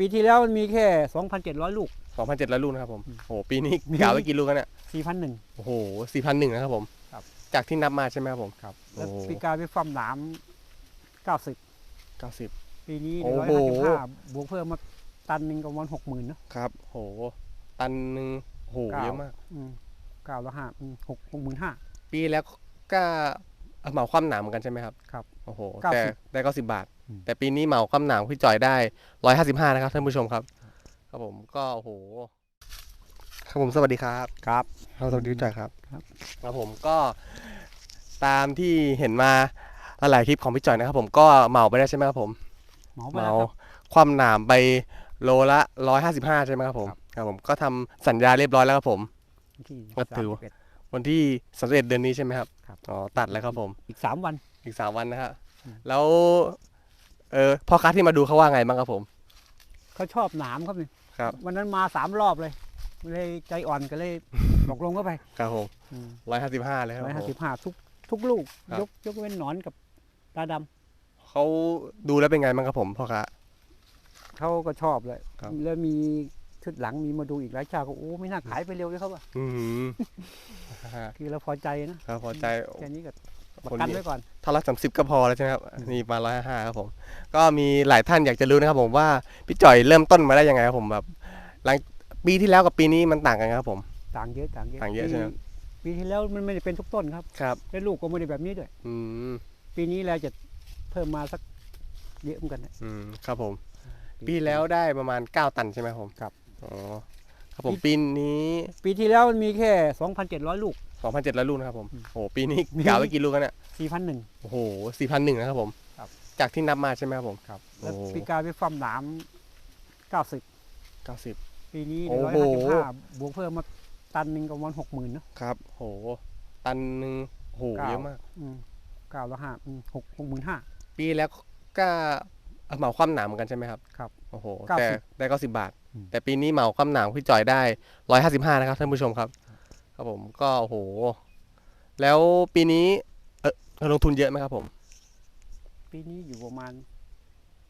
ปีที่แล้วมันมีแค่ 2,700 ลูก 2,700ลูกนะครับผมอืมโอ้โหปีนี้กล่าวไว้กี่ลูกกันเนี่ย4,001 โอ้โห4,001นะครับผมครับจากที่นับมาใช่ไหมครับผมครับแล้วโอ้ปีกายไปฟั่มหนาม90 90 ปีนี้โอ้ร้อยโหห้าสิบห้าบวกเพิ่มมาตันหนึ่งก็ประมาณหกหมื่นเนาะครับโหตันหนึ่งโหเก้าเยอะมากอืมเก้าแล้วห้าอืมหกหกหมื่นห้าปีแล้วก็เหมาความหนามเหมือนกันใช่ไหมครับครับโอ้โหเก้าแต่สิบได้ก็สิบบาทอืม แต่ปีนี้เหมาความหนามพี่จ่อยได้ร้อยห้าสิบห้านะครับท่านผู้ชมครับ ครับผมก็โอ้โหครับผมสวัสดีครับครับครับสวัสดีพี่จ่อยครับครับ ครับผมก็ตามที่เห็นมาหลายๆคลิปของพี่จ่อยนะครับ ผมก็เหมาไปได้ใช่ไหมครับผมหมอไปเหมาแล้วครับความหนามไปโลละร้อยห้าสิบห้าใช่ไหมครับผมครับครับผมก็ทำสัญญาเรียบร้อยแล้วครับผมวันที่ก็ถือว่า31วันที่สามสิบเอ็ดเดือนนี้ใช่ไหมครับครับอ๋อตัดแล้วครับผม อีกสามวันอีกสามวันนะครับอืมแล้ว เออพ่อค้าที่มาดูเขาว่าไงบ้างครับผม เขาชอบหนามครับนี่ครับ วันนั้นมาสามรอบเลยเลยใจอ่อนก็เลยตกลงเข้าไปครับผมร้อยห้าสิบห้าเลยครับร้อยห้าผสิมบห้าทุกทุกลูกครับยกยกเว้นหนอนกับตาดำเขาดูแล้วเป็นไงบ้างครับผมพ่อค้าเขาก็ชอบเลยครับแล้วมีชุดหลังมีมาดูอีกหลายเจ้าก็โอ้ไม่น่าขายไปเร็วเลยครับว่าอืมคือเราพอใจนะครับพอใจแค่นี้ก็ประคน กันนี้ไว้ก่อนถ้าร้อยสามสิบก็พอแล้วใช่ไหมครับนี่มาร้อยห้าครับผม ก็มีหลายท่านอยากจะรู้นะครับผมว่าพี่จ่อยเริ่มต้นมาได้ยังไงครับผมแบบหลังปีที่แล้วกับปีนี้มันต่างกันครับผม ต่างเยอะต่างเยอะต่างเยอะใช่ไหมปีปีที่แล้วมันไม่ได้เป็นทุกต้นครับครับแล้วลูกก็ไม่ได้แบบนี้ด้วย อืมปีนี้เราจะเพิ่มมาสักเยอะเหมือนกันนะอืมครับผม ปีแล้วได้ประมาณ9ตันใช่ไหมผมครับอ๋อ ครับผมปีนี้ปีที่แล้วมันมีแค่ 2,700 ลูก 2,700ลูกนะครับผมอืมโอ้โหปีนี้กล่าวไว้กี่ลูกกันเนี่ย4,001 โอ้โห4,001นะครับผมครับ จากที่นับมาใช่ไหมครับผมครับแล้วโอ้ปีกายไปฟั่มหนาม90 90 ปีนี้โอ้ร้อยโหห้าสิบห้าบวกเพิ่มมาตันหนึ่งก็ประมาณหกหมื่นเนาะครับโหตันหนึ่งโหเก้าเยอะมากอืมเก้าแล้วห้าอืมหกหกหมื่นห้าปีแล้วก็เหมาความหนามเหมือนกันใช่ไหมครับครับโอ้โหเก้าแต่สิบได้ก็สิบบาทอืม แต่ปีนี้เหมาความหนามพี่จ่อยได้ร้อยห้าสิบห้านะครับท่านผู้ชมครับ ครับผมก็โอ้โห แล้วปีนี้ เออลงทุนเยอะไหมครับผม ปีนี้อยู่ประมาณ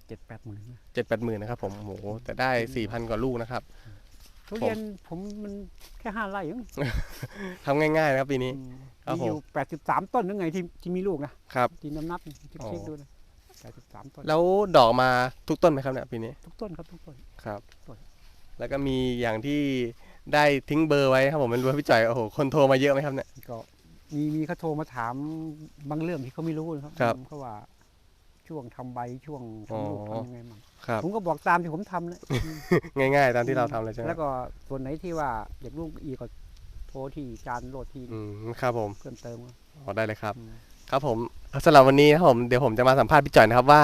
เจ็ดแปดหมื่นนะเจ็ดแปดหมื่นนะครับผมโอ้โหแต่ได้สี่พันกว่าลูกนะครับ ทุเรียนผมมันแค่ห้าไร่เองทำง่ายๆนะครับปีนี้อืมครับมีอยู่แปดสิบสามต้นนึกไงที่ที่มีลูกนะครับที่น้ำนับเช็คอ๋อเช็คดูนะแปดสิบสามต้นแล้วดอกมาทุกต้นไหมครับเนี่ยปีนี้ ทุกต้นครับทุกต้นครับต้น แล้วก็มีอย่างที่ได้ทิ้งเบอร์ไว้ครับผมเป็นเบอร์พี่จ่อยโอ้โหคนโทรมาเยอะไหมครับเนี่ย ก็มีมีเขาโทรมาถามบางเรื่องที่เขาไม่รู้นะครับครับเขาว่าช่วงทำใบช่วงทำลูกอ๋อ ทำยังไงมั่งครับผมก็บอกตามที่ผมทำเลยง่ายๆ ตามที่เราทำเลยใช่ไหมแล้วก็ส่วนไหนที่ว่าอยากลูกอีกก็โทรที่จานโหลดที่อืมครับผมเพิ่มเติมครับอ๋อได้เลยครับ อืม ครับผมสำหรับวันนี้นะครับผมเดี๋ยวผมจะมาสัมภาษณ์พี่จ่อยนะครับว่า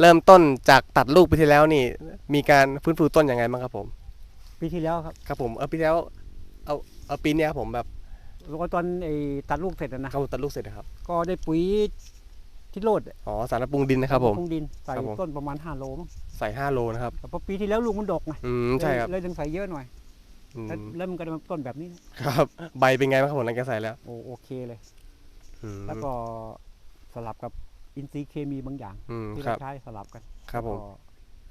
เริ่มต้นจากตัดลูกปีที่แล้วนี่ มีการฟื้นฟูต้นยังไงบ้างครับผม ปีที่แล้วครับครับผมเออปีที่แล้วเอาเอาปีเนี้ยครับผมแบบแล้วก็ตอนไอ้ตัดลูกเสร็จอะนะเข้าตัดลูกเสร็จนะครับก็ได้ปุ๋ยที่โลดอ๋อสารปรุงดินนะครับผม ปรุงดินใส่ครับผม ต้นประมาณ5โลมั้งใส่5โลนะครับแต่พอปีที่แล้วลูกมันดกไงอืมใช่ครับเลยเลยต้องใส่เยอะหน่อยอืมแล้วแล้วมันก็ได้มาต้นแบบนี้ครับใบเป็นไงบ้างครับผมหลังจากใส่แล้วโอโอเคเลย อืมแล้วก็สลับกับอินทรีย์เคมีบางอย่าง อืมที่ครัเราบใช้สลับกันครับผม ก็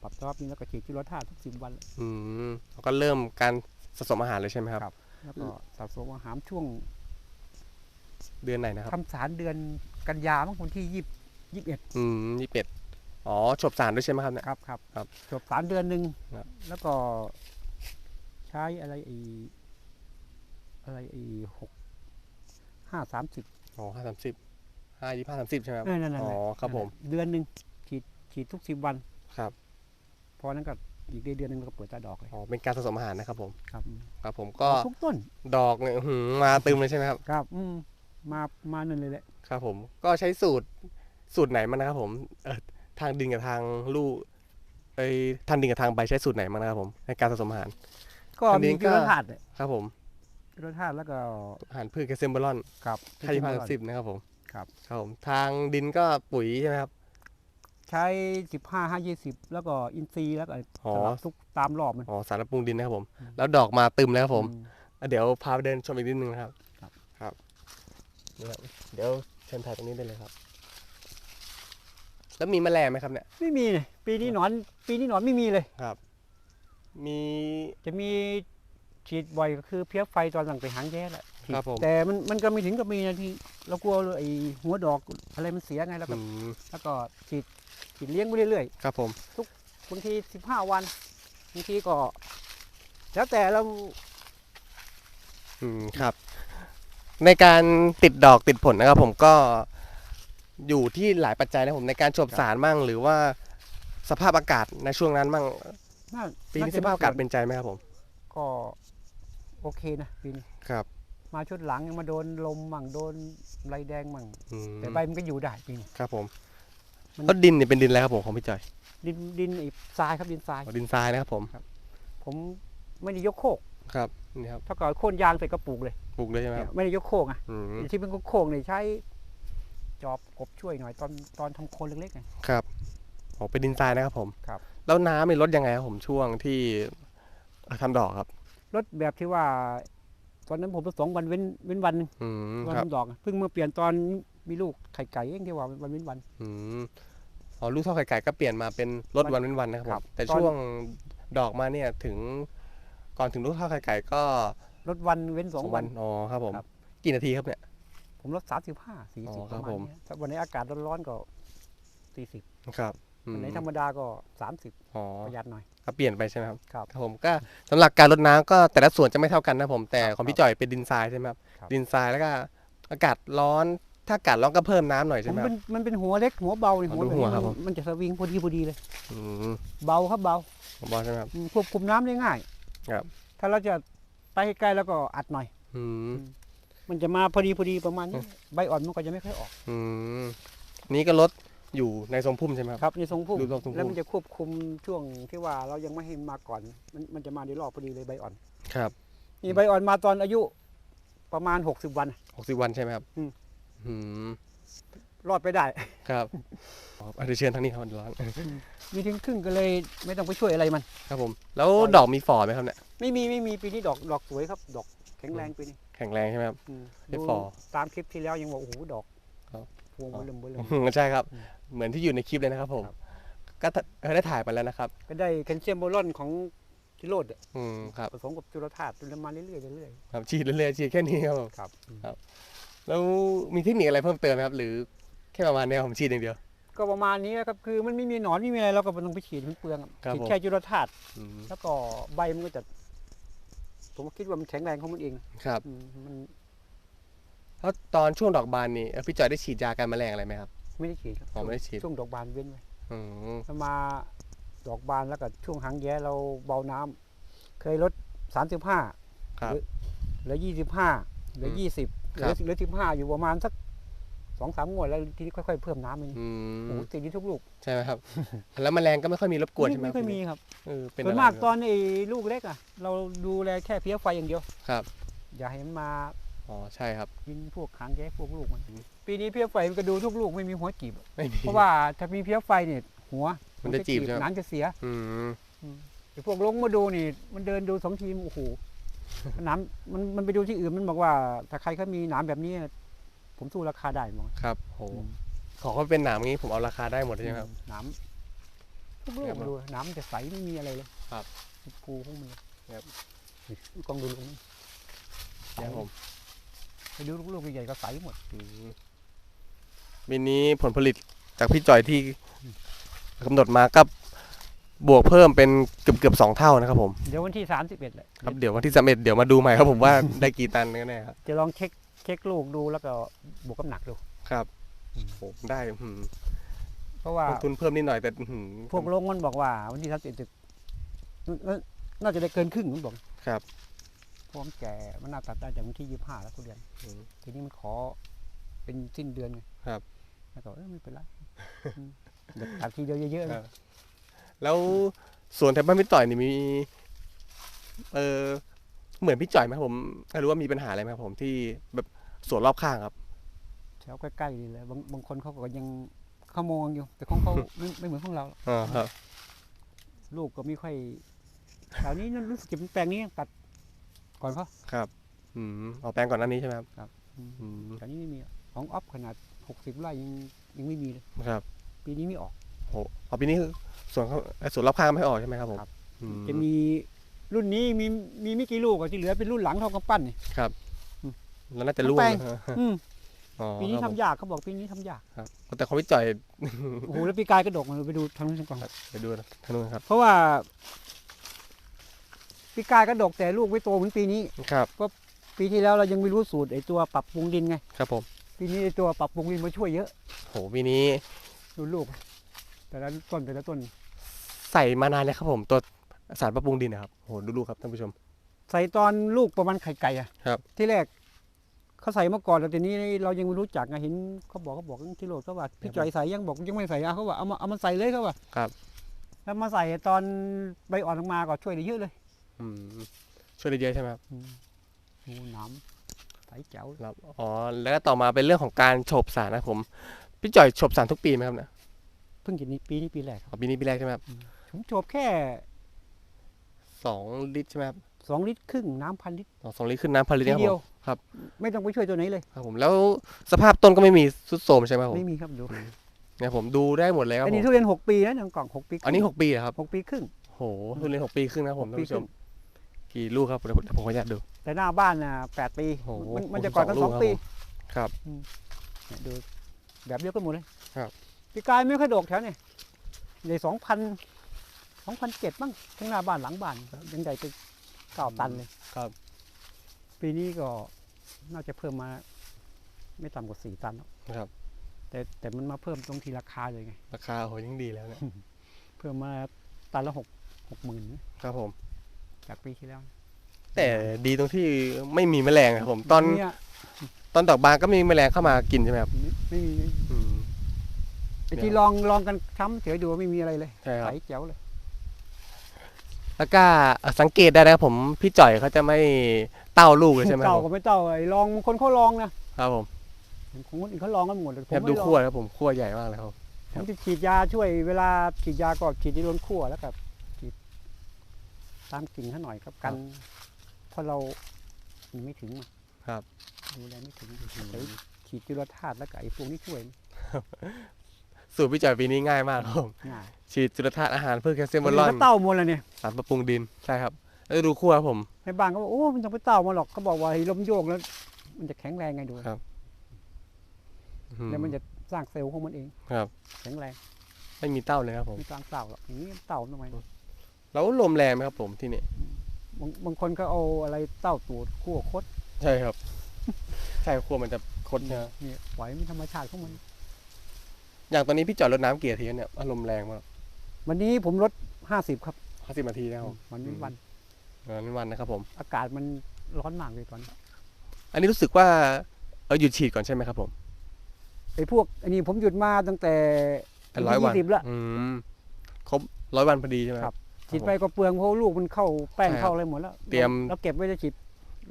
ปรับสภาพนี้แล้วก็ฉีดจุลธาตุทุกสิบวันอืมแล้วก็เริ่มการสะสมอาหารเลยใช่ไหมครับครับ แล้วก็สะสมอาหารช่วงเดือนไหนนะครับทำสารเดือนกันยาบางคนที่ยี่ยี่สิบเอ็ดอืมยี่สิบเอ็ดอ๋อฉบสารด้วยใช่ไหมครับเนี่ยครับครับครับจบสารเดือนหนึ่งครับแล้วก็ใช้อะไรอีอะไรอีหกห้าสามสิบอ๋อห้าสามสิบห้ายี่ห้าสามสิบใช่ไหมครับเออนั่นนั่นอ๋อแหละครับผม เดือนหนึ่งฉีดฉีดทุกสิบวันครับ พอนั้นก็อีกเดือนหนึ่งเราก็เปิดตาดอกเลยอ๋อเป็นการสะสมอาหารนะครับผมครับครับผมก็ทุกต้นดอกเนี่ยอื้อหือมาตึมเลยใช่ไหมครับครับอืมมามานั่นเลยแหละครับ ผมก็ใช้สูตรสูตรไหนมานะครับ ผมเออทางดินกับทางลูกไอ้ยทางดินกับทางใบใช้สูตรไหนมานะครับผมในการสะสมอาหาร ก็อันนี้มีก็จุลธาตุเนี่ยครับผมจุลธาตุแล้วก็อาหารพืชแคลเซียมบอลอนกับห้ายี่ห้าสามสิบนะครับผมครับ ครับผมทางดินก็ปุ๋ยใช่ไหมครับ ใช้สิบห้าห้ายี่สิบแล้วก็อินทรีย์แล้วก็อ๋อ สลับทุกตามรอบมัน อ๋อสารปรุงดินนะครับผม อืม แล้วดอกมาตึมแล้วครับผม อื อะเดี๋ยวพาไปเดินชมอีกนิดนึงนะครับ ครับ ครับนี่ครับ เดี๋ยวเชิญถ่ายตรงนี้ได้เลยครับ แล้วมีแมลงไหมครับเนี่ย ไม่มีเลยปีนี้หนอน ปีนี้หนอนไม่มีเลย ครับ มี จะมีฉีดบ่อยก็คือเพี้ยไฟตอนหลังไปหางแย่แหละฉีด ครับผม แต่มันมันก็ไม่ถึงกับมีนะที่เรากลัวไอ้หัวดอกอะไรมันเสียไงแล้วก็อืมแล้วก็ฉีดฉีดเลี้ยงไปเรื่อยครับผม ๆบางทีสิบห้าวันบางทีก็ แล้วแต่เรา อืมครับ ในการติดดอกติดผลนะครับ ผมก็อยู่ที่หลายปัจจัยนะผมในการฉบสารมั่ง หรือว่าสภาพอากาศในช่วงนั้นมั่งน่าปีนี้น่สจะภาพอากาศส่วนเป็นใจไหมครับผมก็โอเคนะปีนี้ครับ มาชุดหลังยังมาโดนลมมั่งโดนไรแดงมั่งอืมแต่ใบมันก็อยู่ได้ปีนี้ครับผมมัน แล้วดินเนี่ยเป็นดินอะไรครับผมของพี่จอยดินดินไอ้ทรายครับดินทราย อ๋อดินทรายนะครับผมผมไม่ได้ยกโคกครับนี่ครับถ้าเกิดโค่นยางใส่กระปุกเลยปลูกเลยใช่ไหมครับไม่ได้ยกโคกอะอืมที่เป็นโคกเนี่ยใช้ จอบกบช่วยหน่อยตอนตอนทำโคนเล็กๆไง ครับอ๋อเป็นดินทรายนะครับผมครับ แล้วน้ำมีลดยังไงครับผมช่วงที่ทำดอกครับ รถแบบที่ว่า ตอนนั้นผมผสมวันเว้นเว้นวันหนึ่งอืมวันครับทำดอกอะเพิ่งมาเปลี่ยนตอนมีลูกไข่ไก่เองที่ว่าวันเว้นวัน อืมอ๋อลูกเท่าไข่ไก่ก็เปลี่ยนมาเป็นลดวัวันนเว้นวันนะครับผครัมบแต่ตอน ช่วงดอกมาเนี่ยถึง ก่อนถึงลูกเท่าไข่ไก่ก็รถวันเว้นสองวัน อ๋อครับผมครับ กี่นาทีครับเนี่ย ผมลดสามสิบห้าสี่อ๋สิบอปครับระมาณผม เนี้ยถ้าวันไหนอากาศร้อนๆก็สี่สิบครับ อืวัมนไหนธรรมดาก็สามสิบอ๋อประหยัดหน่อยก็เปลี่ยนไปใช่ไหมครับครับครับผมก็สำหรับการรดน้ำก็แต่ละส่วนจะไม่เท่ากันนะผมแต่ครับของพี่จ่อยเป็นดินทรายใช่ไหมครับครับดินทรายแล้วก็อากาศร้อนถ้าอากาศร้อนก็เพิ่มน้ำหน่อยผใช่มไหมคเป็รับนมันเป็นหัวเล็กหัวเบาเนี่ยอ๋อหัวดูแบบหัวนี้ครับมันผมมันจะสวิงพอดีพอดีเลยอืมเบาครับเบาผมบอกใช่ไหมครับอืมควบคุมน้ำได้ง่าย ครับ ถ้าเราจะไปใกล้ๆแล้วก็อัดหน่อย อืมมันจะมาพอดีพอดีประมาณนี้ใบอ่อนมันก็จะไม่ค่อยออก อืมนี่ก็ลด อยู่ในทรงพุ่มใช่ไหมครับครับในทรงพุ่มดูทรงพุ่มแล้วมันจะควบคุมช่วงที่ว่าเรายังไม่ให้มันมาก่อน มันมันจะมาในรอบพอดีเลยใบอ่อนครับนี่ใบอ่อนมาตอนอายุประมาณ 60 วันหกสิบวันใช่ไหมครับอืมอืมรอดไปได้ครับอ๋อเอาเดี๋ยวเชิญทางนี้ครับร้อนมีถึงครึ่งก็เลยไม่ต้องไปช่วยอะไรมัน ครับผม แล้วดอกมีฝ่อไหมครับเนี่ยไม่มีไม่มีปีนี้ดอกดอกสวยครับ ดอกแข็งแรงปีนี้แข็งแรงใช่ไหมครับอืมไม่ดูฝ่อตามคลิปที่แล้วยังบอกโอ้โหดอกครับ พวงเบลมเบลมอืมใช่ครับอืมเหมือนที่อยู่ในคลิปเลยนะครับผมครับ ก็ถ้าเออได้ถ่ายไปแล้วนะครับ ก็ได้แคลเซียมโบรอนของทิโรดอะอืมครับผสมกับจุลธาตุจนมาเรื่อยๆเรื่อยครับฉีดเรื่อยๆฉีดแค่นี้ครับผมๆครับแล้วมีเทคนิคอะไรเพิ่มเติมไหมครับ หรือแค่ประมาณนี้ผมฉีดอย่างเดียว ก็ประมาณนี้นะครับคือมันไม่มีหนอนไม่มีอะไรเราก็ไม่ต้องไปฉีดมันเปลืองอะครับฉีดผม แค่จุลธาตุอืมแล้วก็ใบมันก็จะ ผมคิดว่ามันแข็งแรงของมันเองครับ อืมมัน แล้วตอนช่วงดอกบานนี่เอ่อพี่จอยได้ฉีดยากันแมลงอะไรไหมครับ ไม่ได้ฉีดครับอ๋อไม่ได้ฉีด ช่วงดอกบานเว้นไว้อืมแล้วมาดอกบานแล้วก็ช่วงหางแย้เราเบาน้ำเคยลดสามสิบห้า ครับ เหลือยี่สิบห้าเหลืออืมยี่สิบเหครัลือบ เหลือสิบห้าอยู่ประมาณสักสองสามงวดแล้วทีนี้ค่อยๆเพิ่มน้ำไปนี่อืโอ้มโหติดที่ทุกลูกใช่ไหมครับ แล้วแมลงก็ไม่ค่อยมีรบกวนใช่ไหมไม่ค่อยมีครับเออเป็นส่วนอะไรมากครับตอนไอ้ลูกเล็กอะ เราดูแลแค่เพี้ยไฟอย่างเดียว ครับ อย่าให้มันมา อ๋อใช่ครับ กินพวกหางแย้พวกลูกมันปีนี้เพี้ยไฟมันก็ดูทุกลูกไม่มีหัวจีบ ไม่มี เพราะว่าถ้ามีเพี้ยไฟเนี่ยหัวมันจะจีบใช่ไหมน้ำจะเสียอืมไอ้พวกลงมาดูนี่ มันเดินดูสองทีมโอ้โหน้ำมันมันไปดูที่อื่นมันบอกว่า ถ้าใครเขามีหนามแบบนี้ ผมสู้ราคาได้มั้งครับโหขอเขาเป็นหนามงี้ผมเอาราคาได้หมดเลยใช่ไหมครับ หนามทุกลูครักบดูหนามมันจะใสไม่มีอะไรเลยครับภูของมันเลยครับนี่กองดูลูกนี่ครับผมไป ดูลูกๆใหญ่ๆก็ใสหมดอืมปีนี้ผลผลิตจากพี่จ่อยที่กำหนดมาก็บวกเพิ่มเป็นเกือบเกือบๆสองเท่านะครับผมเดี๋ยววันที่สามสิบเอ็ดแหละครับเดี๋ยววันที่สามเอ็ดเดี๋ยวมาดูใหม่ครับผมว่าได้กี่ตันกันแน่ครับจะลองเช็คเช็คลูกดูแล้วก็บวกน้ำหนักดูครับโหได้อืมเพราะว่าลงทุนเพิ่มนิดหน่อยแต่อื้อหือพวกลงมันบอกว่า วันที่สามสิบเอ็ดน่าจะได้เกินครึ่งมันบอกครับเพราะมันแก่มันน่าตัดได้จากวันที่ยี่ห้าแล้วทุเรียนอืมทีนี้มันขอเป็นสิ้นเดือนไงครับแล้วก็เออไม่เป็นไรอืมเดี๋ยวตัดทีเดียวเยอะๆครันะบแล้วส่วนแถวบ้านพี่ต่อยนี่มี เออเหมือนพี่จ่อยไหมครับผมไม่รู้ว่ามีปัญหาอะไรไหมครับผมที่แบบสวนรอบข้างครับแถวใกล้ๆนี่แหละบางบางคนเขาก็ยังขโมยอยู่ แต่ของเขาไม่ไม่เหมือนของเราอ่าครับ ลูกก็ไม่ค่อยแถวนี้นั่นรู้สึกจะเป็นแปลงนี้ตัด ก่อนเขาครับ อืมเอาแปลงก่อนหน้านี้ใช่ไหมครับครับอืมอืมแถวนี้ไม่มีอะของออฟขนาดหกสิบไร่ยังยังไม่มีเลยครับ ปีนี้ไม่ออกโหเอาปีนี้ส่วนเขาเอ่อส่วนรอบข้างไม่ออกใช่ไหมครับผมครับออืมจะมีรุ่นนี้มีมีไม่กี่ลูกอะที่เหลือเป็นรุ่นหลังเท่ากำปั้นนี่ครับอืมแล้วน่าจะร่วงแป้งนะฮะอืมอ๋อปีนี้คทำรับผมยากเขาบอกปีนี้ทำยากครับแต่ของพี่จ่อยโอ้โหแล้วปีกายกระดกมาไปดูทางนู้นก่อนไปดูนะท่านนู้นครับ เพราะว่า ปีกายกระดกแต่ลูกไม่โตเหมือนปีนี้ครับปีที่แล้วเรายังไม่รู้สูตรไอ้ตัวปรับปรุงดินไงครับผมปีนี้ไอ้ตัวปรับปรุงดินมาช่วยเยอะโหปีนี้ดูลูก แต่ละต้นแต่ละต้น ใส่มานานเลยครับผมตัวสารปรับปรุงดินนะครับโหดูลูกครับท่านผู้ชม ใส่ตอนลูกประมาณไข่ไก่อะครับ ที่แรกเขาใส่มาก่อนแต่ทีนี้เรายังไม่รู้จักไงเห็นเขาบอกเขาบอกที่โหลดเขาว่าพี่จ่อยใส่ยังบอกยังไม่ใส่อะเขาว่าเอามาเอามาใส่เลยเขาว่าครับ แล้วมาใส่ตอนใบอ่อนออกมาก็ช่วยได้เยอะเลยอืม ช่วยได้เยอะใช่ไหมครับอืมโอ้น้ำใสแจ๋วเลยครับอ๋อแล้วก็ต่อมาเป็นเรื่องของการโฉบสารนะครับผมพี่จ่อยโฉบสารทุกปีไหมครับเนี่ยเพิ่งกินนี้ปีนี้ปีแรกครับอ๋อปีนี้ปีแรกใช่ไหมครับผมโจบแค่สองลิตรใช่ไหมครับสองลิตรครึ่งน้ำพันลิตรอ๋อสองลิตรขึ้นน้ำพันลิตรทีครับเดีผยวมครับ ไม่ต้องไปช่วยตัวไหนเลยครับผมแล้วสภาพต้นก็ไม่มีสุดโทรมใช่ไหมครับผมไม่มีครับดูเนี่ยผมดูได้หมดเลยครับอันผนี้มทุเรียนหกปีนะหนึ่งกล่องหกปีครึ่งอันนี้หกปีเหรอครับหกปีครึ่งโหทุเรียนหกปีครึ่งนะครับผมหท่ากนปีผู้ชครึ่มง กี่ลูกครับเดี๋ยวผมเดี๋ยวผมขออนุญาตดู แต่หน้าบ้านน่ะแปดปีโอ้โหมันมันจะก่อนกันสสอองงลูกปีครับเนี่ยดูแบบเดียวกันหมดเลยครับ ปีกายไม่ค่อยโดกแถวเนี่ยใหญ่สองพันสองพันเจ็ดบ้างทั้งหน้าบ้านหลังบ้านยังใหญ่เป็นเก้าตันเลยครับ ปีนี้ก็น่าจะเพิ่มมา ไม่ต่ำกว่าสี่ตันแล้วครับ แต่แต่มันมาเพิ่มตรงที่ราคาเลยไง ราคาโหยิ่งดีแล้วเนี่ยเพิ่มมาตันละหกหกหมื่นครับผม จากปีที่แล้ว แต่ดีตรงที่ไม่มีแมลงครับผม ตอนเยตอนดอกบานก็ไม่มีแมลงเข้ามากินใช่ไหมครับไม่มีไม่มีอืม ไอ้เนี่ยที่ลองลองกันช้ำเฉยดูว่าไม่มีอะไรเลยใช่คใสรับแจ๋วเลย แล้วก็สังเกตได้นะครับผมพี่จ่อยเขาจะไม่เต้าลูกเลยใช่ไหมคเต่ารับผก็มไม่เต่าไอ้ลองบางคนเขาลองนะครับผมเห็นของคนอื่นเขาลองกันหมดเลยผมแอบไม่ดูลองขั้วนะครับผมขั้วใหญ่มากเลยครับ ผมจะฉีดยาช่วยเวลาฉีดยาก็ฉีดที่โดนขั้วแล้วกับฉีด ตามกิ่งเขาหน่อยครับกันเพราะเรามันไม่ถึงอะครับดูแลไม่ถึงแต่ฉีดจุลธาตุแล้วก็ไอ้พวกนี้ช่วย สูตรพี่จ่อยปีนี้ง่ายมากครับผมง่ายฉีดจุลธาตุอาหารเพื่อแคลเซียมคบนอลอื่ลนอนก็เต้าหมดแล้วเนี่ยสารปรับปรุงดินใช่ครับแล้วดูขั้วครับผมในบ้านก็บอกโอ้มันต้องไปเต้ามาหรอกเขาบอกว่าไอ้ลมโยกแล้ว มันจะแข็งแรงไงดูครับอืแล้วมันจะสร้างเซลล์ของมันเองครับ แข็งแรง ไม่มีเต้าเลยครับผมไม่สร้างเต่าหรอกอย่างนี้เต่าทำไม แล้วลมแรงไหมครับ ผมที่นี่บางบางคนก็เอาอะไรเต้าตูดขั้วคดใช่ครับ ใช่ขั้วมันจะคดนะเนี่ยปล่อยมันธรรมชาติของมัน อย่างตอนนี้พี่จอดรถน้ำเกียร์ทีเนี่ยอารมณ์แรงมากวันนี้ผมลดห้าสิบครับห้าสิบนาทีนะครับผมวันนี้วันวันวันนะครับ ผม อากาศมันร้อนมากเลยตอนนี้อันนี้รู้สึกว่าเออหยุดฉีดก่อนใช่ไหมครับ ผมไอ้พวกอันนี้ผมหยุดมาตั้งแต่ร้อยวันยี่สิบละอืมครบร้อยวันพอดีใช่ไหมครับ ฉีดไปก็เปลืองเพราะลูกมันเข้าแป้งใช่ครับเข้าอะไรหมดแล้วเตรียมเราเก็บไว้จะฉีด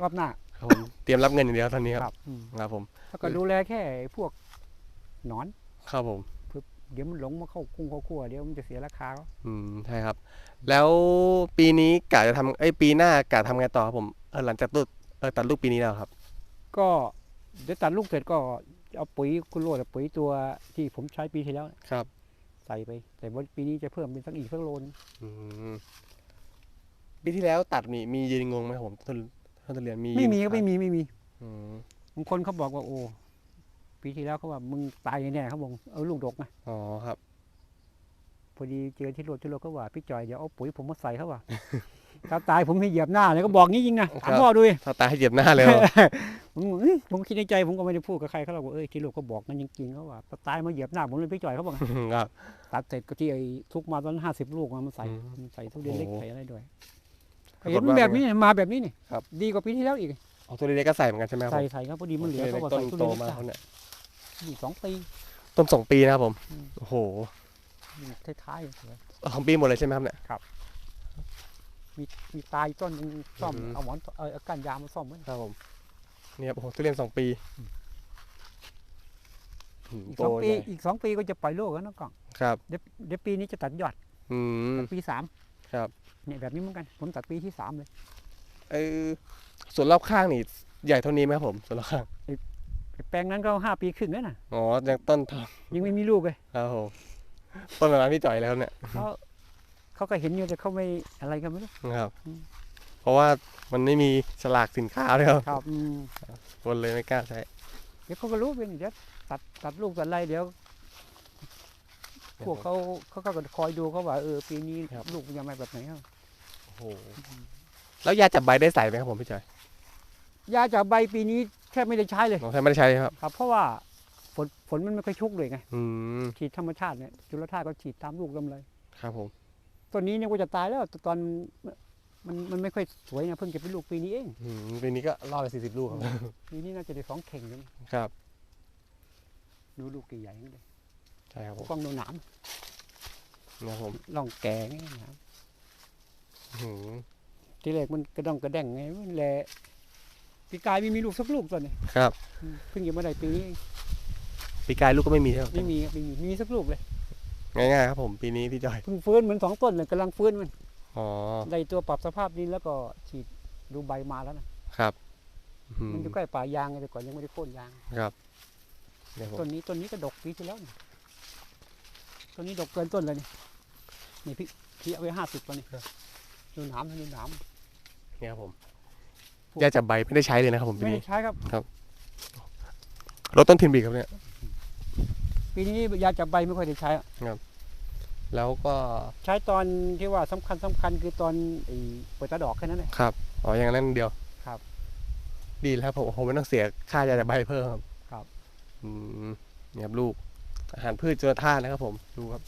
รอบหน้าครับผมเตรียมรับเงินอย่างเดียวตอนนี้ครับอืมครับผมแล้วก็ดูแลแค่ไอ้พวกหนอนครับผมเดี๋ยวมันหลงมาเข้ากุ้งเข้าคั่วเดี๋ยวมันจะเสียราคาเขาอืมใช่ครับ แล้วปีนี้กะจะทำเอ้ยปีหน้ากะทำไงต่อครับผมเออหลังจากตัดเออตัดลูกปีนี้แล้วครับ ก็เดี๋ยวตัดลูกเสร็จก็เอาปุ๋ยคุณโรดปุ๋ยตัวที่ผมใช้ปีที่แล้วครับใส่ไป แต่ว่าปีนี้จะเพิ่มเป็นสักอีกสักโลนงอืมปีที่แล้วตัดนี่มียืนงงไหมครับผมต้นต้นทุเรียนมีไม่มียืนก็ไม่มีไม่มีอืมบางคนเขาบอกว่าโอ้ปีที่แล้วเขาว่ามึงตายแน่ๆเขาบอกเอาลูกดกไงอ๋อครับ พอดีเจอที่โรดที่โรดก็ว่าพี่จอยเดี๋ยวเอาปุ๋ยผมมาใส่เขาว่า ถ้าตายผมให้เหยียบหน้าเลยก็บอกงี้จริงนะถามพ่อดูดิถ้าตายให้เหยียบหน้าเลยเหรอผมบอกเอ้ยผมคิดในใจผมก็ไม่ได้พูดกับใครเขาหรอกว่าเอ้ยที่โรดก็บอกกันจริงๆเขาว่าถ้าตายมาเหยียบหน้าผมเลยพี่จอยเขาบอกครับตัดเสร็จก็ที่ไอ้ทุกมาตอนห้าสิบลูกมามันใส่อืมใส่ทุเรียนเล็กโอ้ใส่อะไรด้วยปรากฏเห็นมันว่าแบบนี้เนี่ยมาแบบนี้นี่ครับดีกว่าปีที่แล้วอีกเอาทุเรียนเล็กก็ใส่เหมือนกันใช่ไหมครับใส่ผมใส่ครับพอดีมันเหลือทุเขาเรียนบอกต้นใส่ทุโตเรียนมาเล็กเขาเนี่ยอยู่สองปีต้นสองปีนะครับผมอืมโอ้โหอยู่ท้ายๆสวยของปีหมดเลยใช่ไหมครับเนี่ย มีมีตายต้นหนึงซ่อมอืม เอาหมอนเออเอาก้านยางมาซ่อมไว้ ครับผมนี่ครับโอ้โหทุเรียนสองปีอืมอีกโตสองปีใหญ่อีกสองปีก็จะปล่อยลูกแล้วนะกล่องครับ เดี๋ยวเดี๋ยวปีนี้จะตัดยอดอืมตัดปีสามครับ เนี่ยแบบนี้เหมือนกันผมตัดปีที่สามเลยเออส่วนรอบข้างนี่ใหญ่เท่านี้ไหมครับผมส่วนรอบข้างไอ้แปลงนั้นก็ห้าปีครึ่งแล้วนะอ๋อยังต้นทองยังไม่มีลูกเลย ครับผมต้นประมาณพี่จ่อยแล้วเนี่ย เขา เขาก็เห็นอยู่แต่เขาไม่อะไรกันไม่รู้นะครับอืมเพราะว่ามันไม่มีฉลากสินค้าเลยครับครับอืมคนเลยไม่กล้าใช้เดี๋ยวเขาก็รู้เป็นเดี๋ยวตัดตัดลูกตัดอะไรเดี๋ยวพวกเขาเขาก็คอยดูเขาว่าเออปีนี้ครับลูกมันยังไม่แบบไหนครับโอ้โหแล้วยาจับใบได้ใส่ไหมครับผมพี่จอยยาจากใบปีนี้แทบไม่ได้ใช้เลยน้องใช้ไม่ได้ใช้ครับครับ เพราะว่าฝนฝนมันไม่ค่อยชุกเลยไงอืมฉีดธรรมชาติเนี่ยจุลธาตุก็ฉีดตามลูกตามเลยครับผม ต้นนี้เนี่ยก็จะตายแล้วแต่ตอนมันมันไม่ค่อยสวยนะเพิ่งจะเป็นลูกปีนี้เองอืมปีนี้ก็รอดไปสี่สิบลูกครับปีนี้น่าจะได้สองเข่งเลยครับดูลูกใหญ่ๆนี่เลยใช่ครับผมกล้องดูหนามนะครับผมล่องแก่ไงหนามอืมทีแรกมันกระดองกระแดงไงมันแหละปีกายไม่มีลูกสักลูกตอนนี้ครับอืมเพิ่งจะมาได้ปีนี้เองปีกายลูกก็ไม่มีครับไม่มีครับไม่มีมีสักลูกเลย ง่ายๆครับผมปีนี้พี่จอยเพิ่งฟื้นเหมือนสองต้นเลยกำลังฟื้นมันอ๋อได้ตัวปรับสภาพดินแล้วก็ฉีดดูใบมาแล้วนะครับอืมมันอยู่ใกล้ป่ายางไงแต่ก่อนยังไม่ได้โค่นยางครับเนี่ยผมต้นนี้ต้นนี้ก็ดกปีที่แล้วนี่ต้นนี้ดกเกินต้นเลยนี่นี่พี่พี่เอาไว้ห้าสิบตัวนี่ดูหนามดูหนามเนี่ยครับผมยาจับใบไม่ได้ใช้เลยนะครับผมปีไม่นี้ได้ใช้ครับลดต้นทุนบีกครับเนี่ย ปีนี้ยาจับใบไม่ค่อยได้ใช้อะแล้วก็ใช้ตอนที่ว่าสำคัญสำคัญคือตอนไอ้เปิดตาดอกแค่นั้นเลยครับอ๋ออย่างนั้นเดียวครับดีแล้วครับผมผมไม่ต้องเสียค่ายาจับใบเพิ่มครับครับ อืมเนี่ยครับลูก อาหารพืชจุลธาตุนะครับ ผมดูครับ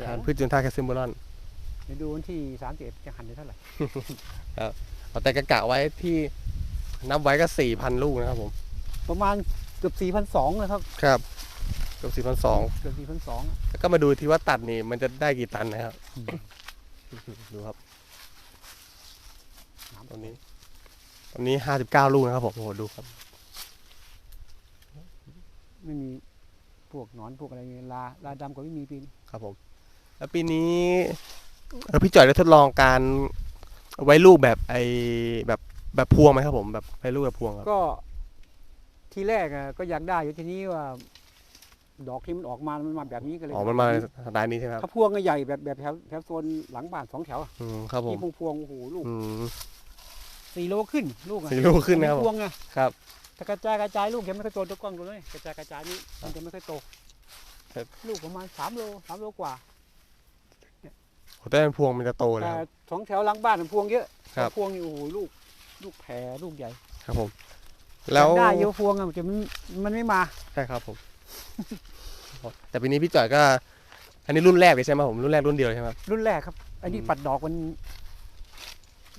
อาหารพืชจุลธาตุแคลเซียมโบรอน เดี๋ยวดูวันที่สามสิบจะหันได้เท่าไหร่เอาแต่กะกะไว้ที่นับไว้ก็สี่พันลูกนะครับผมประมาณเกือบสี่พันสองเลยครับ ครับ เกือบสี่พันสองเกือบสี่พันสองแล้วก็มาดูที่ว่าตัดนี่มันจะได้กี่ตันนะครับ ดูครับตอนนี้ ตอนนี้ห้าสิบเก้าลูกนะครับผม โอ้โห ดูครับ ไม่มีพวกหนอนพวกอะไรเงี้ยลาลาดำก็ไม่มีปีนี้ครับผม แล้วปีนี้เออพี่จ่อยได้ทดลองการไว้ลูกแบบไอแบบแบบพวงไหมครับผม แบบไว้ลูกแบบพวงครับ ก็ ทีแรกอะก็อยากได้อยู่ทีนี้ว่า ดอกที่มันออกมา มันมาแบบนี้ก็เลยอ๋อมันมาในสไตล์นี้ใช่ไหมครับถ้าพวงก็ใหญ่แบบแบบแถวแถวโซนหลังบ้านสองแถวอะอืมครับผมที่พวงพวงๆโอ้โหลูกอืม สี่โลขึ้นลูกอะสี่ลูกขึ้นนะครับพผมวงไงครับ ถ้ากระจายกระจายลูกยังไม่ค่อยโตตัวกล้องตัวเลยกระจายกระจายนี่มันจะไม่ค่อยโตครับ ลูกประมาณสามโลสามโลกว่า โอ้แต่เป็นพวงมันจะโตเลยแต่ครับ สองแถวหลังบ้านมันพวงเยอะครับพวงนี่โอ้โหลูกลูกแผ่ลูกใหญ่ครับผม แล้วได้เยอะพวงอะแต่มันมันไม่มา ใช่ครับผม แต่ปีนี้พี่จ่อยก็ อันนี้รุ่นแรกเลยใช่ไหมผมรุ่นแรกรุ่นเดียวเลยใช่ไหมครับรุ่นแรกครับ อันนี้อืม ปัดดอกวัน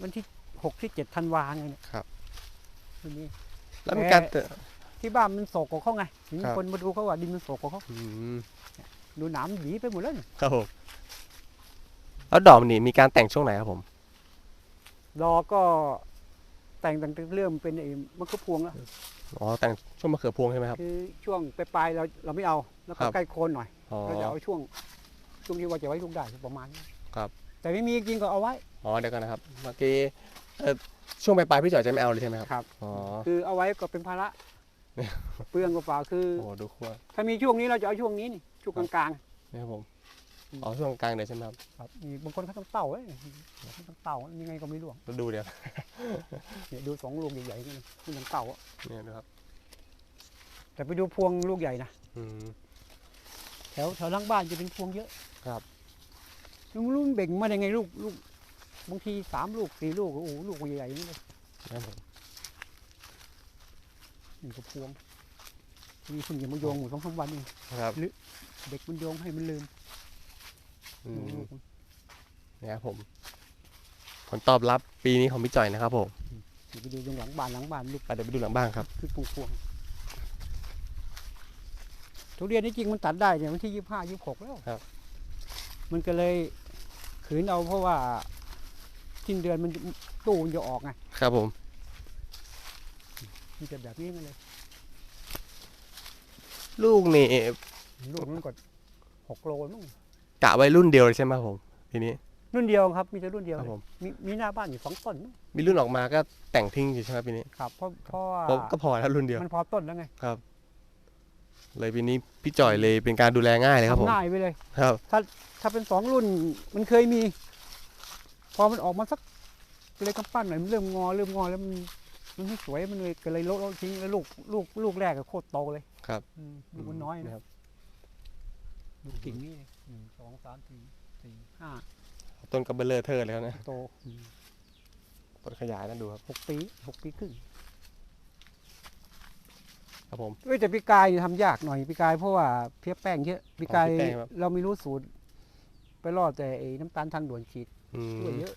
วันที่หกที่เจ็ดธันวาไงเนี่ยครับรุ่นนี้ แล้วมีการแต่ที่บ้านมันโศกของเขาไงมีครับ คนมาดูเขาว่าดินมันโศกของเขาอืมดูหนามหวีไปหมดแล้วเนี่ยครับผมแล้วดอกมันนี่มีการแต่งช่วงไหนครับผมดอกก็แต่งตั้งแต่เริ่มเป็นไอ้มะเขือพวงแล้ว อ๋อแต่งช่วงมะเขือพวงใช่ไหมครับ คือช่วงปลายๆเราเราไม่เอาแล้วก็ครับ ใกล้โคนหน่อยอ๋อ เราจะเอาช่วงช่วงที่ว่าจะไว้ลูกได้ประมาณนี้ครับ แต่ไม่มีจริงก็เอาไว้อ๋อเดี๋ยวกันนะครับ เมื่อกี้เอ่อช่วงปลายๆพี่จ่อยจะไม่เอาเลยใช่ไหมครับ ครับ อ๋อ คือเอาไว้ก็เป็นภาระเปลืองก็เปล่าคือ โอ้โหดูขั้วถ้ามีช่วงนี้เราจะเอาช่วงนี้นี่ช่วงกลางนี่ครับผม อืมอ๋อช่วงกลางเลยใช่ไหมครับๆครับมีบางคนเขาต้องเต่าเอ้ยเขาต้องเต่ายังไงก็ไม่ร่วงแล้วดูเดี๋ยวเนี่ยดูสองลูกใหญ่ๆนี่มันต้องเต่าอะเนี่ยนะครับ แต่ไปดูพวงลูกใหญ่นะอืมแถวแถวหล่างบ้านจะเป็นพวงเยอะครับลุงลุงเบ่งมาได้ไงลูกลูกบางทีสามลูกสี่ลูกโอ้โหลูกใหญ่ๆนี่เลยนะครับผมนี่ก็พวงมีคนอย่ามาโยงหมูสองสามวันเองครับเด็กมันโยงให้มันลืม อืมลูกมันเนี่ยครับผม ผลตอบรับปีนี้ของพี่จ่อยนะครับผมเดี๋ยวไปดูตรงหลังบ้านหลังบ้านลูกอะเดี๋ยวไปดูหลังบ้านครับ คือพวงพวงทุเรียนนี่จริงมันตัดได้เนี่ยวันที่ยี่ห้ายี่หกแล้วครับ มันก็เลยขืนเอาเพราะว่าสิ้นเดือนมันตู้มันจะออกไงครับผม มันจะแบบนี้มันเลย ลูกนี่ลูกมันก็หกโลนู่น กะไว้รุ่นเดียวเลยใช่ไหมครับผมทีนี้ รุ่นเดียวครับมีแต่รุ่นเดียวครับเลยผม มีมีหน้าบ้านอยู่สองต้นมั้งมีรุ่นออกมาก็แต่งทิ้งอยู่ใช่ไหมปีนี้ครับเพราะเพราะว่าผมก็พอแล้วรุ่นเดียว มันพอต้นแล้วไงครับ เลยปีนี้พี่จ่อยเลยเป็นการดูแลง่ายเลยครับผม ทำง่ายไปเลย ครับ ถ้าเป็นสองรุ่นมันเคยมี พอมันออกมาสักเลยกำปั้นหน่อยมันเริ่มงอเริ่มงอแล้วมันมันไม่สวยมันเลยก็เลยลดลดทิ้งแล้วลูกลูกลูกแรกก็โคตรโตเลยครับ อืมลูกมันน้อยนะนะครับ ลูกกิ่งนี่ หนึ่งสองสามสี่สี่ห้าต้นกระเบลเลอร์เทอร์เลยครับนะโตอืมต้นขยายนะดูครับหกปีหกปีครึ่งครับผม เอ้ยแต่ปีกายนี่ทำยากหน่อยปีกายเพราะว่าเพี้ยแป้งเยอะปีกายอ๋อเพี้ยแป้งครับ เราไม่รู้สูตร ไปรอดแต่ไอ้น้ำตาลทางด่วนฉีดอืช่วยมเยอะ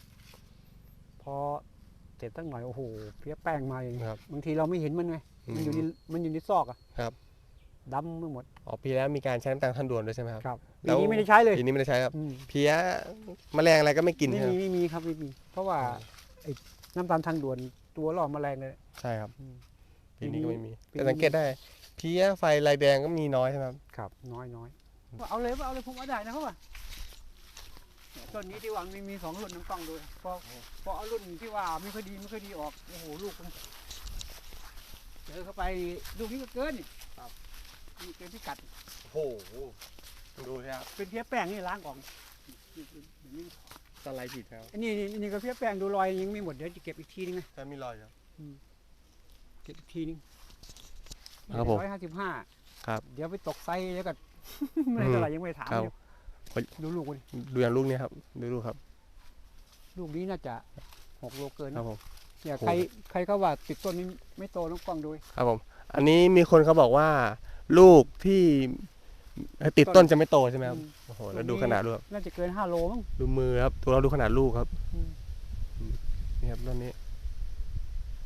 พอเสร็จตั้งหน่อยโอ้โหเพี้ยแป้งมาอย่างนี้ครับบางทีเราไม่เห็นมันไงมันอยู่ในมันอยู่ในซอกอะครับ ดำไปหมด อ๋อปีแล้วมีการใช้น้ำตาลทันด่วนด้วยใช่ไหมครับครับแล้ปีวนี้ไม่ได้ใช้เลยปีนี้ไม่ได้ใช้ครับ อืมเพี้ยแมลงอะไรก็ไม่กินไม่ใช่ไหมมีไม่มีครับไม่มี เพราะว่าไอ้น้ำตาลทางด่วนตัวล่อแมลงเลยใช่ครับอืมปีนี้ก็ไม่มีปีนี้ แต่สังเกตได้เพี้ยไฟลายแดงก็มีน้อยใช่ไหมครับครับ น้อยน้อยเอาเลยเอาเลยผมเอาได้นะเพราะว่าเนี่ยต้นนี้ที่ว่ามีมีสองรุ่นน้ำกล้องดูพอพอเอารุ่นที่ว่าไม่ค่อยดีไม่ค่อยดีออกโอ้โหลูกมันเจอเข้าไปลูกนี้ก็เกินนี่ครับ นี่เกินพิกัด โอ้โหดูสิครับเป็นเพี้ยแป้งนี่ล้างออกนี่แบบนี้สไลด์ผิดครับอันนี้นี่นี่ก็เพี้ยแป้งดูรอยยังไม่หมดเดี๋ยวจะเก็บอีกทีนึงนะถ้ามีรอยครับเก็บอีกทีนึงครับผมร้อยห้าสิบห้าครับ เดี๋ยวไปตกไซส์แล้วก็ไม่ได้เท่าไหร่ยังไม่ได้ถามครับ เลยเฮ้ยดูลูกมันดูอย่างลูกนี้ครับ ดูลูกครับ ลูกนี้น่าจะหกโลเกินครันะบผมเนี่ยโอ้ใครใครเขาว่าติดต้นนี้ไม่โตน้องกล้องดูดิครับผม อันนี้มีคนเขาบอกว่า ลูกที่ติดต้นจะไม่โตใช่ไหมครับอืมโอ้โหแล้วดูขนาดลูกครับน่าจะเกินห้าโลมั้งดูมือครับดูเราดูขนาดลูกครับอืมนี่ครับต้นนี้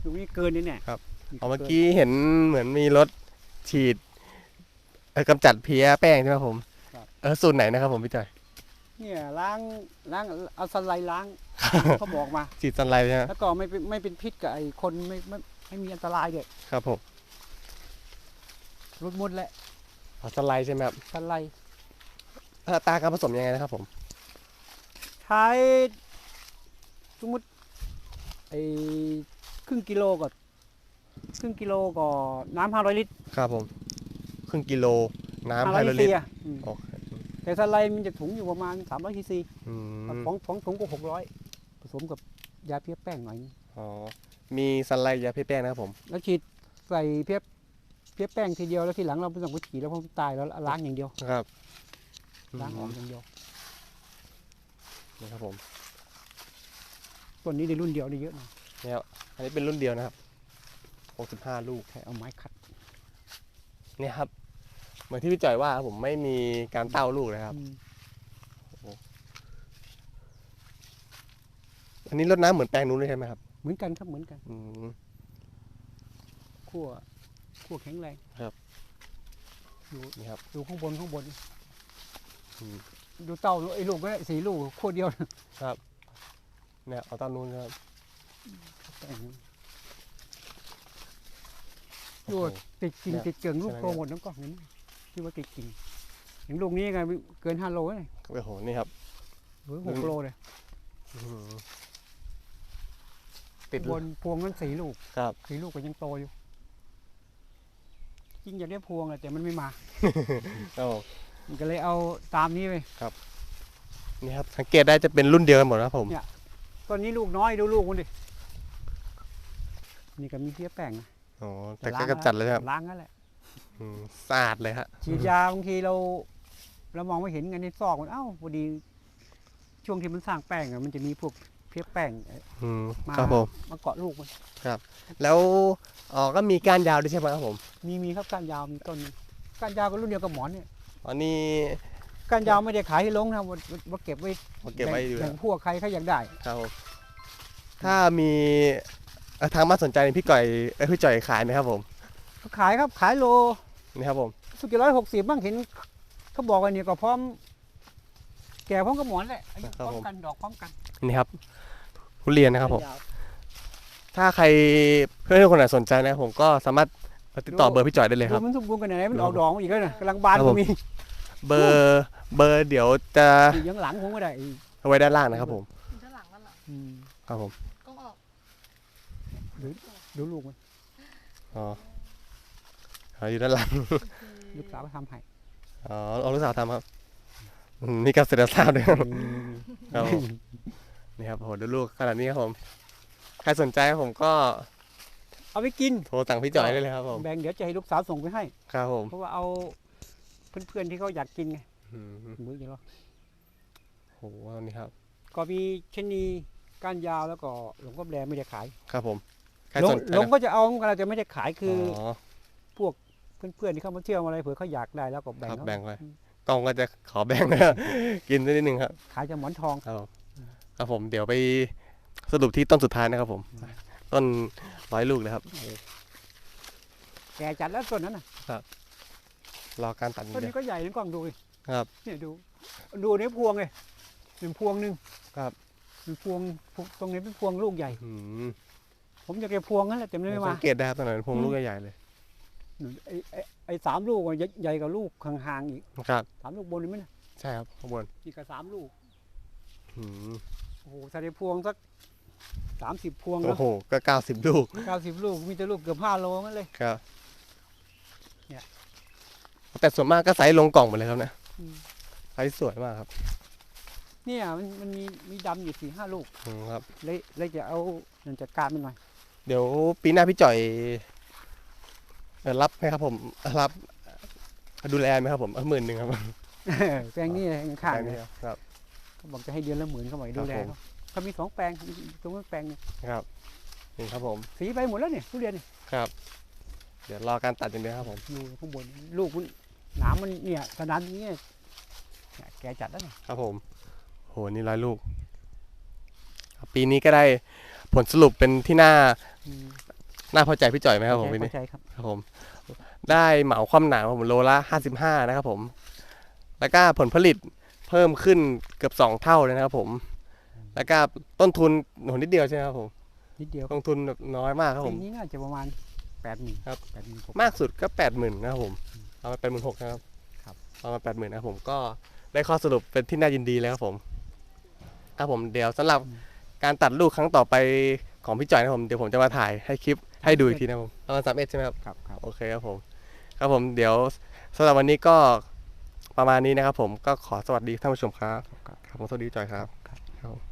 ลูกนี้เกินนี่เนี่ยครับนี่เอาเมื่อกี้เห็นเหมือนมีรถฉีดเอ่อกำจัดเพี้ยแป้งใช่ไหมครับผมเออสูตรไหนนะครับผมพี่จอยเนี่ยล้างล้างเอาสไลด์ล้างเขาบอกมาฉีดซันไลท์ใช่ไหมแล้วก็ไม่เป็นไม่เป็นพิษกับไอ้คนไม่ไม่ไม่มีอันตรายเด็ดครับผม รถมดแหละเอาซันไลท์ใช่ไหมครับสไลด์อัตราการผสมยังไงนะครับผม ใช้สมมติไอ้ครึ่งกิโลก็ครึ่งกิโลก็น้ำห้าร้อยลิตรครับผม ครึ่งกิโลน้ำห้าไฮร้อยโดรลิลิตตรรอะอืมโอเคแต่สไลด์มันจะถุงอยู่ประมาณสามร้อยซีซีอืมของของถุงก็หกร้อยผสมกับยาเพี้ยแป้งหน่อยนึงอ๋อมีซันไลท์ยาเพี้ยแป้งนะครับผม แล้วฉีดใส่เพี้ย เพี้ยแป้งทีเดียวแล้วทีหลังเราไม่ต้องไปฉีดแล้วเพราะมันตายแล้วล้างอย่างเดียวครับล้างออกมอย่างเดียวนะครับผมต้นนี้ในรุ่นเดียวนี่เยอะหนะเนี่ยอันนี้เป็นรุ่นเดียวนะครับ65ลูกแค่เอาไม้ขัดเนี่ยครับ เหมือนที่พี่จ่อยว่าครับผมไม่มีการเต้าลูกเลยครับอืมอันนี้รดน้ำเหมือนแปลงนู้นเลยใช่ไหมครับ เหมือนกันครับเหมือนกันอืมขั้ว ขั้วแข็งแรงครับดูนี่ครับดูข้างบนข้างบนอืม ดูเต้าไอ้ลูกก็ได้สี่ลูกขั้วเดียวนะเนี่ยเอาเต้านู้นครับแต่งโอ้ดูโหติดกิ่งเนี่ยติดเกลืองลูกใช่ไหมโตหมดน้ำกล้องเห็นไหมที่ว่าติดกิ่งอย่างลูกนี้ไงเกินห้าโลเลยโอ้โหนี่ครับ หรือหกโลเลยอื้อหือติดบนพวงนั้นสี่ลูกครับ สี่ลูกก็ยังโตอยู่จ ริงอยากได้พวงอะแต่มันไม่มา โอ้มันก็เลยเอาตามนี้ไปนี่ครับสังเกตได้จะเป็นรุ่นเดียวกันหมดนะครับผมเนี่ยตอนนี้ลูกน้อยดูลูกมันดินี่ก็มีเพี้ยแป้งนะอ๋อ แต่ก็กำจัดเลยครับล้างนั่นแหละอืมสะอาดเลยฮะฉีดยาบางทีเรา เรามองไม่เห็นกันในซอกมันเอ้าพอดี ช่วงที่มันสร้างแป้งอะมันจะมีพวก เพี้ยแป้งเอ่ออืมมาครับผมมาเกาะลูกมันแล้วอ๋อก็มีก้านยาวด้วยใช่ไหมครับผมมีมีครับก้านยาวมีต้นหนึงก้านยาวก็รุ่นเดียวกับหมอนเนี่ยอ๋อนี่ก้านยาวไม่ได้ขายให้ลงนะว่าว่าเก็บไว้ผมเก็บไว้อยู่แบ่นะงพวกใครเขาอยากได้ครับผมถ้ามีเอ่อทางบ้านสนใจพี่ก่อยเอ้ยพี่จ่อยขายไหมครับผมเขาขายครับขายโลนี่ครับผมสุกี่ร้อยหกสิบบ้างเห็นเขาบอกว่าเนี่ยก็พร้อม แก่พร้อมกับหมอนแหละอายุพร้อมกันดอกพร้อมกัน นี่ครับทุเรียนนะครับผมยาวถ้าใครเพื่อนๆคนไหนสนใจนะครับผมก็สามารถติดต่อดูเบอร์พี่จ่อยได้เลยคดูรับมันสมบูรณ์กันไหนมันออกดอกมาอีกแล้วนะกำลังบานครับผก็มมีเบอร์เบอร์เดี๋ยวจะอยู่ยังหลังผมก็ได้เอาไว้ด้านล่างนะครับผมอยู่ด้านหลังนั่นเหรออืมครับผมกล้องออกดูลูกมันอ๋อเอาอยู่ด้านหลังคือลูกสาวก็ทำให้อ๋อเอาลูกสาวทำครับอืมมีการเสด็จทราบด้วยครับ ครับผมนี่ครับโหดูลูกขนาดนี้ครับผมใครสนใจครับผมก็เอาไปกินโทรสั่งพี่จอยได้เลยครับผมแบ่งเดี๋ยวจะให้ลูกสาวส่งไปให้ ครับผมเพราะว่าเอาเพื่อนๆที่เขาอยากกินไงอืมมืออย่างเราโหวันนี้ครับก็มีชะนีก้านยาวแล้วก็หลงก็แบรไม่ได้ขายครับผมใครหลสงนใจหลงก็จะเอาเหมือนกันเราจะไม่ได้ขายคือออ เพื่อนๆที่เข้ามาเที่ยวอะไรเผื่อเขาอยากได้แล้วก็แบ่งครับเขาแบ่งไป กล้องก็จะขอแบ่งนะครับกินได้นิดนึงครับ ขายจากหมอนทอง ครับผม ครับผมเดี๋ยวไปสรุปที่ต้นสุดท้ายนะครับผม ต้นร้อยลูกเลยครับ แก่จัดแล้วต้นนั้นน่ะรอการตัดอย่างต้นเดีนี้ยวก็ใหญ่นะกล้องดูดิครับ เนี่ยดู ดูในพวงเลยหนึ่งพวงหนึ่งครับหนึ่งพวงพวงตรงนี้เป็นพวงลูกใหญ่ อืมผมอยากจะพวงนั่นแหละแต่มันไม่สัมางเกตได้ครับตอนนั้นพวงอืมลูกใหญ่ๆเลยไอ้ไอ้ไอ้สามลูกอะใหญ่ใหญ่กว่าลูกห่างๆอีกครับสามลูกบนนี่มั้ยนะใช่ครับข้างบนนี่ก็สามลูกอืมโอ้โหใส่ในพวงสักสามสิบพวงโอ้แล้วโห ก็เก้าสิบลูกเก้าสิบลูกมีแต่ลูกเกือบห้าโลนั่นเลย ครับเนี่ย แต่ส่วนมากก็ไซส์ลงกล่องหมดเลยครับเนี่ยอืมไซส์สวยมากครับเนี่ยมันมันมีมีดำอยู่สี่ห้าลูกอืมครับ เลยเลยจะเอานันจัดการมันหน่อยเดี๋ยวปีหน้าพี่จ่อยเอ่อรับไหมครับผมรับดูแลไหมครับผมหมื่นหนึ่งครับแปลงนี้ข้างแปลๆนี้เนี่ยครับเขา บอกจะให้เดือนละหมื่นเขาบอกให้ดูแลครับผมเขาเขามีสองแปลงตรงนั้นแปลงหนึ่งครับนี่ครับผม สีไปหมดแล้วเนี่ยทุเรียนเนี่ยครับ เดี๋ยวรอการตัดอย่างเดียวครับผมอยู่ข้างบนลูกมันหนามมันเนี่ยขนาดนี้เนี่ยเนี่ยแกจัดแล้วเนี่ยครับผม โหนี่ร้อยลูกครับปีนี้ก็ได้ผลสรุปเป็นที่น่าอืมน่าพอใจพี่จ่อยไหมครับผมปีเข้านี้ใจครับครับผม ได้เหมาความหนาผมโลละห้าสิบห้านะครับผม แล้วก็ผลผลิต เพิ่มขึ้นเกือบสองเท่าเลยนะครับผม แล้วก็ต้นทุนโหนิดเดียวใช่ไหมครับผม นิดเดียวลงทุนแบบน้อยมากครับผปีม นี้น่าจะประมาณแปดหมื่นครับ แปดหมื่น มากสุดก็แปดหมื่นนะครับผมเอามาแปดหมื่นหกนะครับครับ เอามาแปดหมื่นนะครับผมก็ได้ข้อสรุปเป็นที่น่ายินดีแล้วครับผมครับผมเดี๋ยวสำหรับการตัดลูกครั้งต่อไปของพี่จ่อยนะครับผมเดี๋ยวผมจะมาถ่ายให้คลิปให้ดูอีกทีนะครับผมประมาณสามเอ็ดใช่ไหมครับ ครับครับ โอเคครับผม ครับผมเดี๋ยวสำหรับวันนี้ก็ ประมาณนี้นะครับผมก็ขอสวัสดีท่านผู้ชมครับครับครับผมสวัสดีพี่จ่อยครับครับครับผม